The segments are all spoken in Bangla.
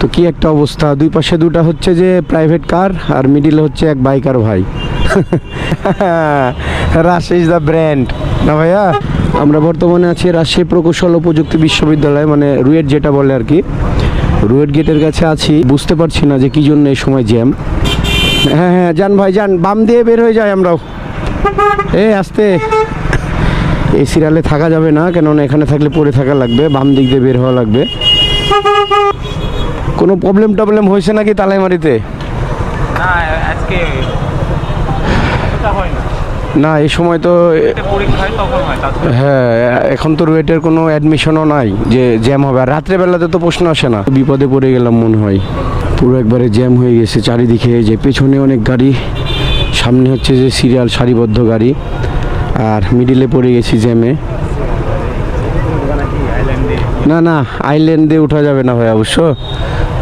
তো কি একটা অবস্থা? দুই পাশে দুটা হচ্ছে যে প্রাইভেট কার আর মিডিলে হচ্ছে এক বাইকার ভাই। ইজ দ্য ব্র্যান্ড না ভাইয়া? আমরা বর্তমানে আছি রাজশাহী প্রকৌশল ও প্রযুক্তি বিশ্ববিদ্যালয় মানে রুয়েট যেটা বলে আর কি রুয়েট গেটের কাছে আছি, বুঝতে পারছি না যে কি জন্য এই সময় জ্যাম হ্যাঁ হ্যাঁ যান ভাই, যান, বাম দিয়ে বের হয়ে যায় আমরাও। এ, আসতে। এই সিরিয়ালে থাকা যাবে না, কেননা এখানে থাকলে পড়ে থাকা লাগবে, বাম দিক দিয়ে বের হওয়া লাগবে। কোনো প্রবলেম টবলেম হয়েছে নাকি তালাইমারিতে না আজকে না। এই সময় তো হয় এখন তো রুয়েটের কোনো অ্যাডমিশনও নাই যে জ্যাম হবে। আর রাত্রেবেলাতে তো প্রশ্ন আসে না। বিপদে পড়ে গেলাম মনে হয়। পুরো একবারে জ্যাম হয়ে গেছে চারিদিকে যে পেছনে অনেক গাড়ি সামনে হচ্ছে যে সিরিয়াল সারিবদ্ধ গাড়ি আর মিডিলে পড়ে গেছি জ্যামে না না আইল্যান্ড দিয়ে উঠা যাবে না ভাই অবশ্য।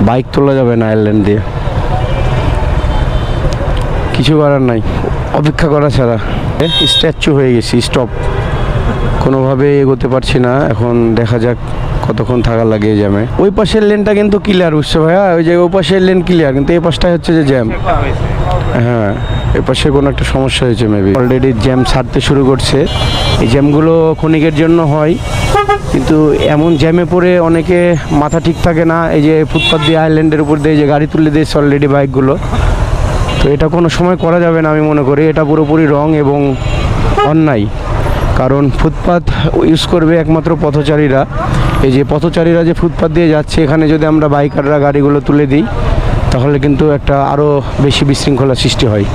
বাইক তোলা যাবে না আইল্যান্ড দিয়ে। কিছু করার নাই। অপেক্ষা করা ছাড়া। স্ট্যাচু হয়ে গেছি স্টপ কোনোভাবে এগোতে পারছি না। এখন দেখা যাক কতক্ষণ থাকা লাগে জ্যামে ওই পাশের লেনটা কিন্তু ক্লিয়ার বুঝছ ভাইয়া? ওই যে ওই পাশের লেন ক্লিয়ার কিন্তু এই পাশটাই হচ্ছে যে জ্যাম হ্যাঁ এ পাশে কোনো একটা সমস্যা হয়েছে মেবি অলরেডি জ্যাম ছাড়তে শুরু করছে। এই জ্যামগুলো ক্ষণিকের জন্য হয়। কিন্তু এমন জ্যামে পড়ে অনেকে মাথা ঠিক থাকে না। এই যে ফুটপাথ দিয়ে আইল্যান্ডের উপর দিয়ে যে গাড়ি তুলে দিয়েছে অলরেডি বাইকগুলো তো এটা কোনো সময় করা যাবে না আমি মনে করি। এটা পুরোপুরি রং এবং অন্যায়। কারণ ফুটপাথ ইউজ করবে একমাত্র পথচারীরা। এই যে পথচারীরা যে ফুটপাথ দিয়ে যাচ্ছে, এখানে যদি আমরা বাইকাররা গাড়িগুলো তুলে দিই, তাহলে কিন্তু একটা আরও বেশি বিশৃঙ্খলা সৃষ্টি হয়।